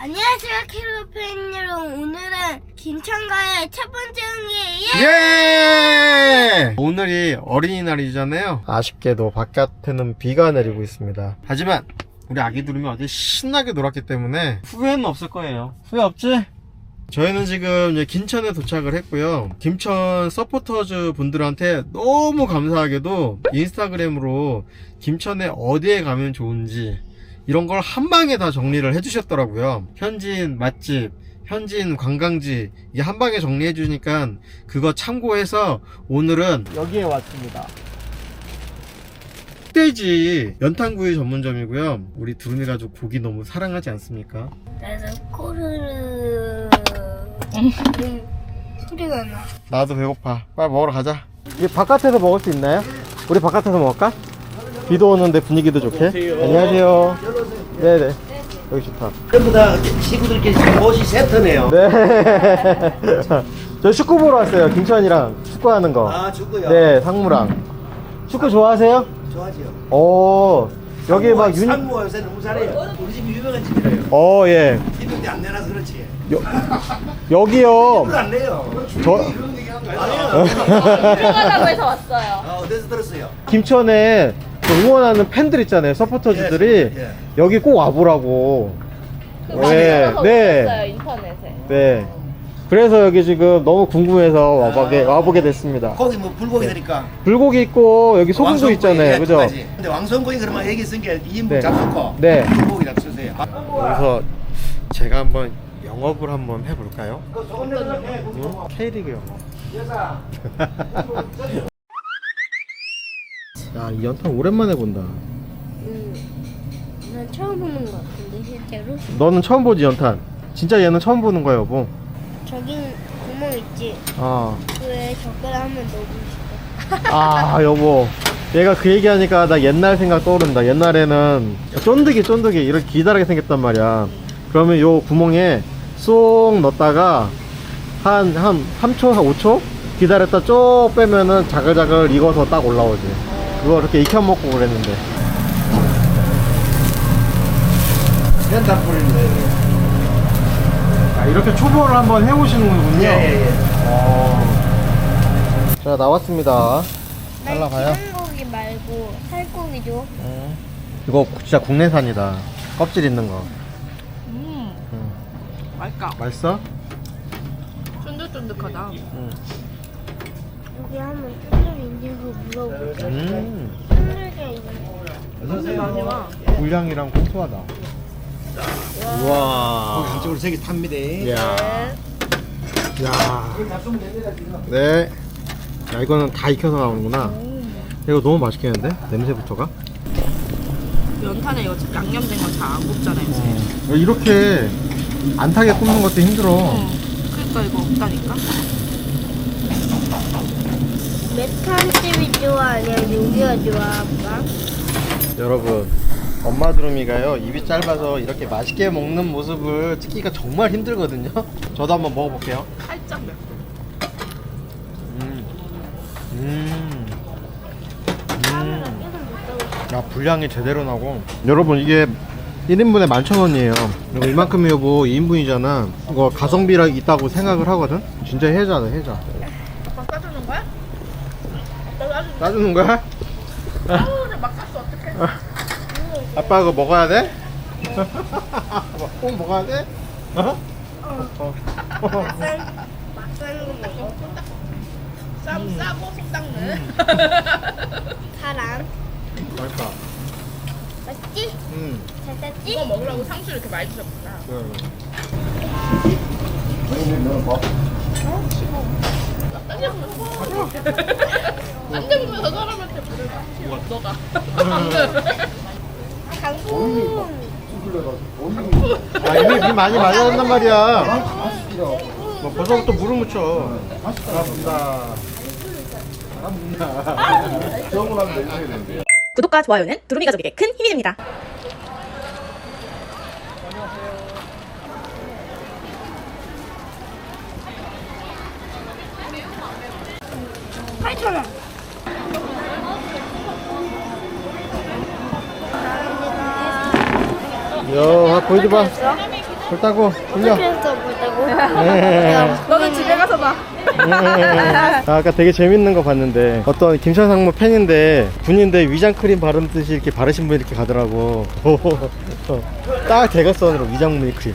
안녕하세요, 캐롤팬 여러분. 오늘은 김천가의 첫 번째 응이에요. 예! 오늘이 어린이날이잖아요. 아쉽게도 바깥에는 비가 내리고 있습니다. 하지만 우리 아기 두름이 어제 신나게 놀았기 때문에 후회는 없을 거예요. 후회 없지? 저희는 지금 이제 김천에 도착을 했고요. 김천 서포터즈 분들한테 너무 감사하게도 인스타그램으로 김천에 어디에 가면 좋은지 이런 걸 한 방에 다 정리를 해주셨더라고요. 현지인 맛집, 현지인 관광지 이게 한 방에 정리해 주니까 그거 참고해서 오늘은 여기에 왔습니다. 흑돼지 연탄구이 전문점이고요. 우리 두루미 가족 고기 너무 사랑하지 않습니까? 그래서 코르르 소리가 나. 나도 배고파. 빨리 먹으러 가자. 이게 바깥에서 먹을 수 있나요? 우리 바깥에서 먹을까? 비도 오는데 분위기도 좋게. 안녕하세요. 네네. 여기 좋다. 전부 다 식구들끼리 옷이 세트네요. 네. 저 축구 보러 왔어요. 김천이랑 축구하는 거. 아, 축구요? 네, 상무랑. 축구 좋아하세요? 좋아하지요. 오, 여기 막 유니, 상무가 요새 너무 잘해요. 우리 집이 유명한 집이래요. 어, 예. 이분들 안 내놔서 그렇지. 여, 여기요. 그거 안 내요. 저, 유명하다고 해서 왔어요. 아, 어디서 들었어요? 김천에 그 응원하는 팬들 있잖아요. 서포터즈들이. 예, 예. 여기 꼭 와보라고. 그 많이 네. 오셨어요 인터넷에. 네. 그래서 여기 지금 너무 궁금해서 와보게, 와보게 됐습니다. 고기 뭐 불고기 드니까. 불고기 있고 여기 소금도 있잖아요. 그죠? 근데 왕성고기 그러면 얘기 쓴게 2인분 네. 잡수고 네. 불고기 잡수세요. 아, 여기서 제가 한번 영업을 한번 해볼까요? 응? K리그 영업. 야, 이 연탄 오랜만에 본다. 음, 난 처음 보는 것 같은데 실제로. 너는 처음 보지 연탄. 진짜 얘는 처음 보는 거야, 여보. 저기 구멍 있지. 아, 그에 젓가락 한번 넣어보고 싶어. 아 여보. 얘가 그 얘기하니까 나 옛날 생각 떠오른다. 옛날에는 쫀득이 쫀득이 이렇게 기다랗게 생겼단 말이야. 그러면 요 구멍에 쏙 넣었다가 한, 한 3초, 한 5초? 기다렸다 쭉 빼면은 자글자글 익어서 딱 올라오지. 그거 이렇게 익혀 먹고 그랬는데. 연탄 뿌리는 거예요. 아, 이렇게 초보를 한번 해보시는군요. 예, 예, 예. 어. 자, 나왔습니다. 잘라가요? 기름고기 말고 살고기 줘. 음. 이거 진짜 국내산이다. 껍질 있는 거. 음, 음. 맛있다. 맛있어? 쫀득쫀득하다. 음. 여기 한번 물어보자. 음. 있는 많이 와. 불량이랑 고소하다. 우와. 한쪽으로 세개 탑니다. 이야. 야. 네. 야, 이거는 다 익혀서 나오는구나. 이거 너무 맛있겠는데? 냄새부터가? 연탄에 이거 양념된 거 잘 안 굽잖아요. 요새. 어, 이렇게 안 타게 굽는 것도 힘들어. 어. 그러니까 이거 없다니까. 메탄집이 좋아 아니면 여기가 좋아 아빠? 여러분, 엄마 두루미가요, 입이 짧아서 이렇게 맛있게 먹는 모습을 찍기가 정말 힘들거든요? 저도 한번 먹어볼게요. 살짝 맵. 음. 음. 음. 야, 분량이 제대로 나고. 여러분, 이게 1인분에 11,000원이에요. 그리고 이만큼이 여보 2인분이잖아. 이거 가성비랑 있다고 생각을 하거든? 진짜 해자다, 해자. 아빠 싸주는 거야? 아빠 싸주는 따주는 거야? 거야? 막 쌌어 어떡해? 아빠 그거 먹어야 돼? 꼭 먹어야 돼? 어? 어. 막 사는 거 먹어. 싸, 싸고 속 닦는. 사람 맛있다. 맞지? 음. 잘 땄지? 이거 먹으라고 상추 이렇게 많이 주셨구나. 안 잡으면서 사람한테 물을 막 너가. 강풍 아, 이미 비 많이 맞았단 말이야. 뭐 벌써부터 물을 묻혀. 맞습니다. 구독과 좋아요는 두루미 가족에게 큰 힘이 됩니다. 팔천 원. 야, 보여줘봐. 어불 따고 돌려. 그래서 뭐다고요? 네. 너는 집에 가서 봐. 아, 아까 되게 재밌는 거 봤는데 어떤 김천 상무 팬인데 군인데 위장 크림 바르듯이 이렇게 바르신 분이 이렇게 가더라고. 딱 대각선으로 위장 크림.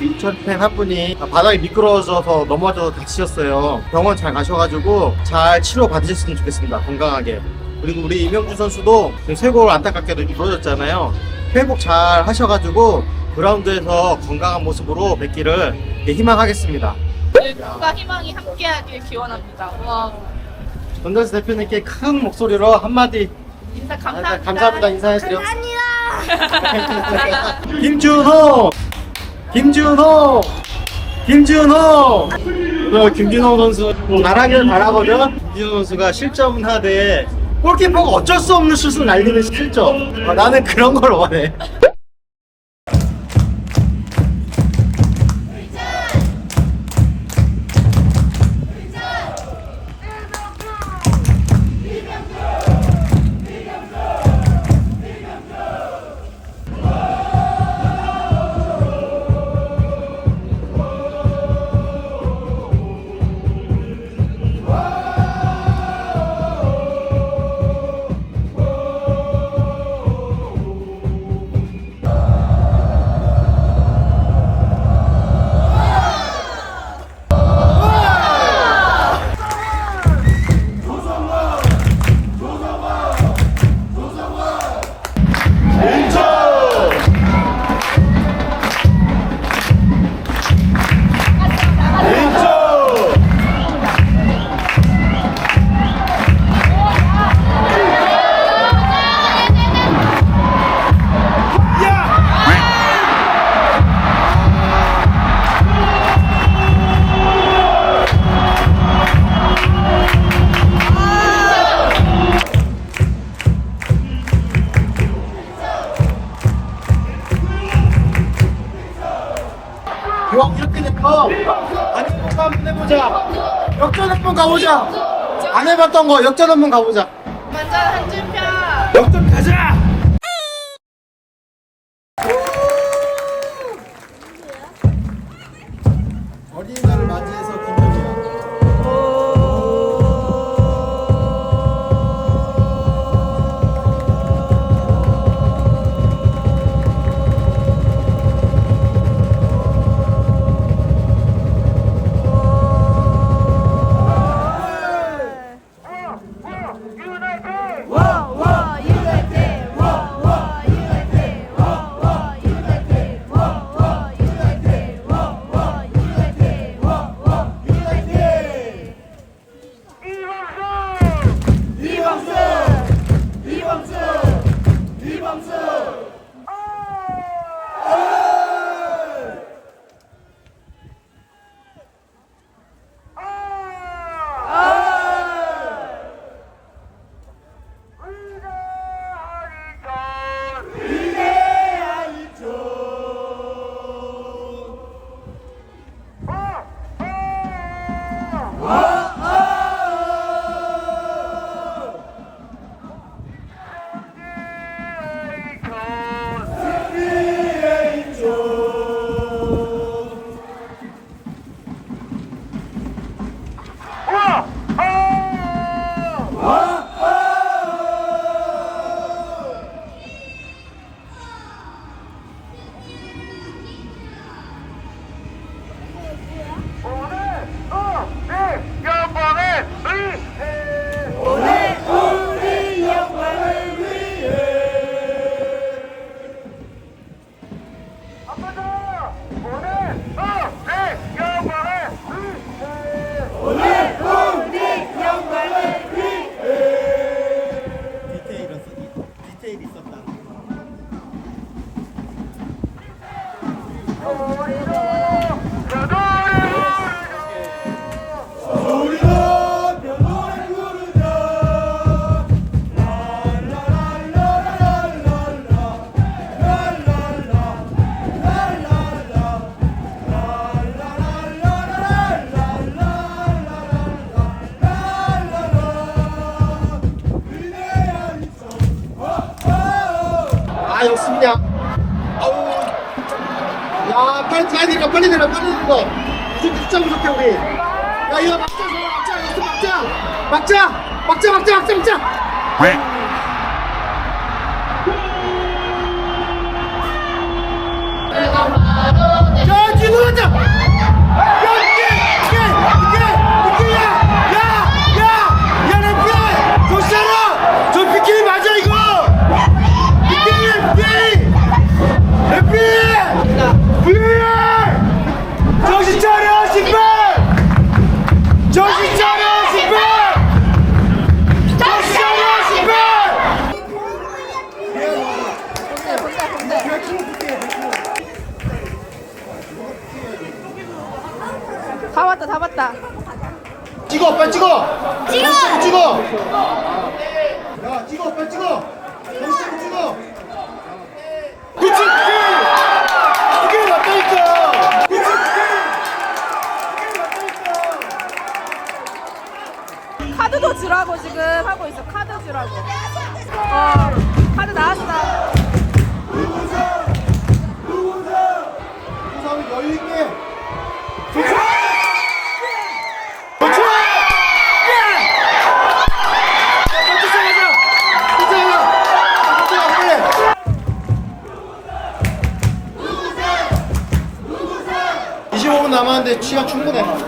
인천 팬 한 분이 바닥이 미끄러워져서 넘어져서 다치셨어요. 병원 잘 가셔가지고 잘 치료 받으셨으면 좋겠습니다. 건강하게. 그리고 우리 이명주 선수도 지금 쇄골 안타깝게도 부러졌잖아요. 회복 잘 하셔가지고 그라운드에서 건강한 모습으로 뵙기를 희망하겠습니다. 누가 희망이 함께하길 기원합니다. 와 전달스 대표님께 큰 목소리로 한마디 인사 아, 감사합니다. 감사합니다 인사해주세요. 아니야. 김준호, 김준호, 김준호. 어, 김준호 선수 잘하기를 바라거든. 김준호 선수가 실점은 하되 골키퍼가 어쩔 수 없는 슛을 날리는 실점. 어, 나는 그런 걸 원해. 가보자. 안 해봤던 거 역전 한번 가보자. 먼저 한준표. 역전 가자. 디 빨리 가야 되니까 빨리 내려 빨리 내려. 이제 진짜 무섭다 우리 야 이거 막자 저거 막자 여기서 막자. 막자 막자 막자 막자 막자. 야 지금 막자. 지금 하고 있어. 카드 주라고. 어, 카드 나왔다. 우선 여유 있게. 남았는데 치가 충분해.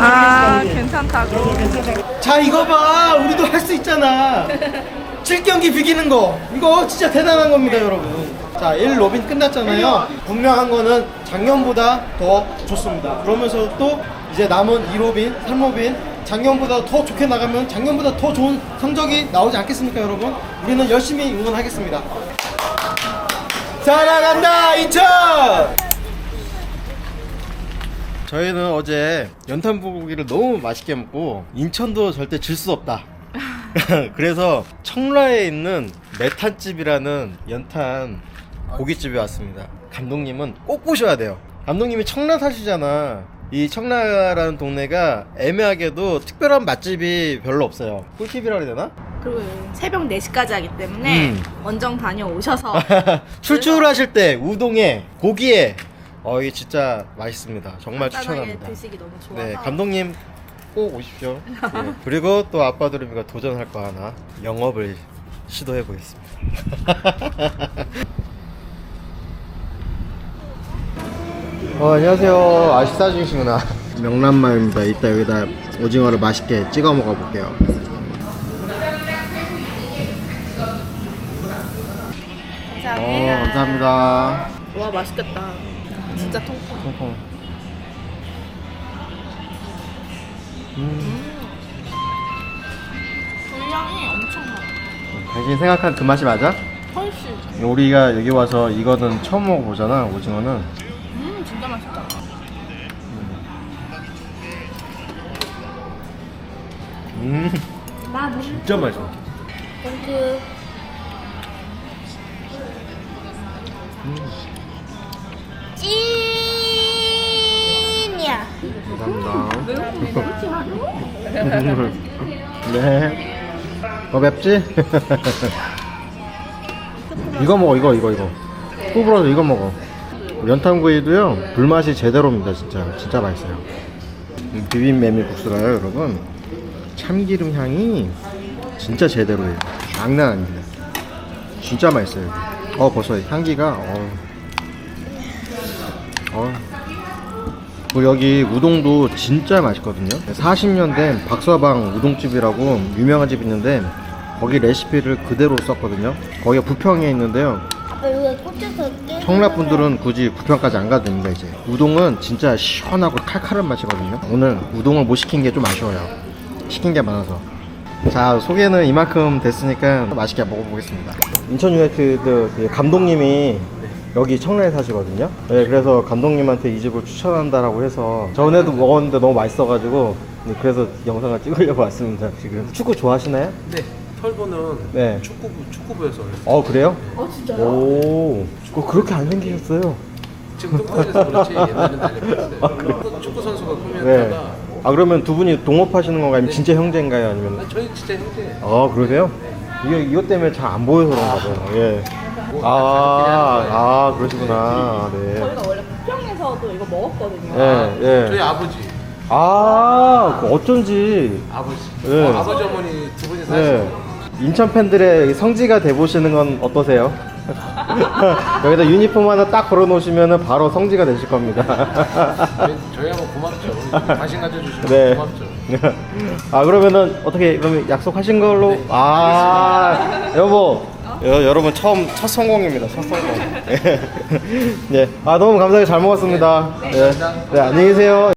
아. 괜찮다고. 자 이거 봐. 우리도 할 수 있잖아. 7경기 비기는 거. 이거 진짜 대단한 겁니다 여러분. 자 1 로빈 끝났잖아요. 분명한 거는 작년보다 더 좋습니다. 그러면서 또 이제 남은 2 로빈 3 로빈 작년보다 더 좋게 나가면 작년보다 더 좋은 성적이 나오지 않겠습니까 여러분? 우리는 열심히 응원하겠습니다. 사랑한다 인천 저희는 어제 연탄 불고기를 너무 맛있게 먹고 인천도 절대 질 수 없다. 그래서 청라에 있는 메탄집이라는 연탄 고깃집에 왔습니다. 감독님은 꼭 보셔야 돼요. 감독님이 청라 사시잖아. 이 청라라는 동네가 애매하게도 특별한 맛집이 별로 없어요. 꿀팁이라 그래야 되나? 그리고 새벽 4시까지 하기 때문에 음. 원정 다녀오셔서 출출하실 때 우동에 고기에 어 이게 진짜 맛있습니다. 정말 간단하게 추천합니다. 드시기 너무 좋아서 네, 감독님 꼭 오십시오. 네, 그리고 또 아빠 드림이가 도전할 거 하나 영업을 시도해 보겠습니다. 어, 안녕하세요. 아식사 중이시구나. 명란마요입니다. 이따 여기다 오징어를 맛있게 찍어 먹어 볼게요. 감사합니다. 어, 감사합니다. 와 맛있겠다. 진짜 통통. 통통. 음, 분량이 엄청 많아. 당신이 생각한 그 맛이 맞아? 훨씬. 우리가 여기 와서 이거는 처음 먹어보잖아 오징어는 음 진짜 맛있다. 음 진짜 맛있어 땡큐. 찐이야. 감사합니다. 네. 어 맵지? 이거 먹어 이거 이거 이거. 구부러서 이거 먹어. 연탄구이도요 불맛이 제대로입니다 진짜. 진짜 맛있어요. 이 비빔메밀 국수가요 여러분. 참기름 향이 진짜 제대로예요. 장난 아닙니다. 진짜 맛있어요. 어 벌써 향기가 어. 그리고 여기 우동도 진짜 맛있거든요. 40년 된 박서방 우동집이라고 유명한 집 있는데 거기 레시피를 그대로 썼거든요. 거기가 부평에 있는데요. 아빠 이거 꽂혀서 깨. 청라 분들은 굳이 부평까지 안 가도 됩니다 이제. 우동은 진짜 시원하고 칼칼한 맛이거든요. 오늘 우동을 못 시킨 게 좀 아쉬워요. 시킨 게 많아서. 자 소개는 이만큼 됐으니까 맛있게 먹어보겠습니다. 인천 유나이티드 그 감독님이 여기 청라에 사시거든요 네, 그래서 감독님한테 이 집을 추천한다라고 해서 전에도 먹었는데 너무 맛있어가지고 네, 그래서 영상을 찍으려고 왔습니다 지금 축구 좋아하시나요? 네, 털보는 네. 축구부 축구부에서 어렸어요. 어 그래요? 어 진짜요? 오 어, 그렇게 안 생기셨어요 지금 뚱뚱해서 그렇지 옛날에는 날렵했어요. 축구 선수가 네. 꿈이었다가 아 그러면 두 분이 동업하시는 건가요? 아니면 진짜 형제인가요? 아니면 아, 저희 진짜 형제. 아 그러세요? 이게 이것 때문에 잘 안 보여서 그런가 봐요. 예. 아, 아 그러시구나. 네. 저희가 원래 부평에서도 이거 먹었거든요. 예, 저희 예. 아버지, 아, 그 어쩐지. 아버지, 네. 어, 아버지 어머니 두 분이 네. 사시고 인천 팬들의 성지가 돼 보시는 건 어떠세요? 여기다 유니폼 하나 딱 걸어 놓으시면 바로 성지가 되실 겁니다. 저희, 저희하고 고맙죠. 관심 가져주시면 네. 고맙죠. 아 그러면은 어떻게 그러면 약속하신 걸로 아 여보 여, 여러분 처음 첫 성공입니다 첫 성공. 네. 네. 아 너무 감사하게 잘 먹었습니다. 네, 네. 안녕히 계세요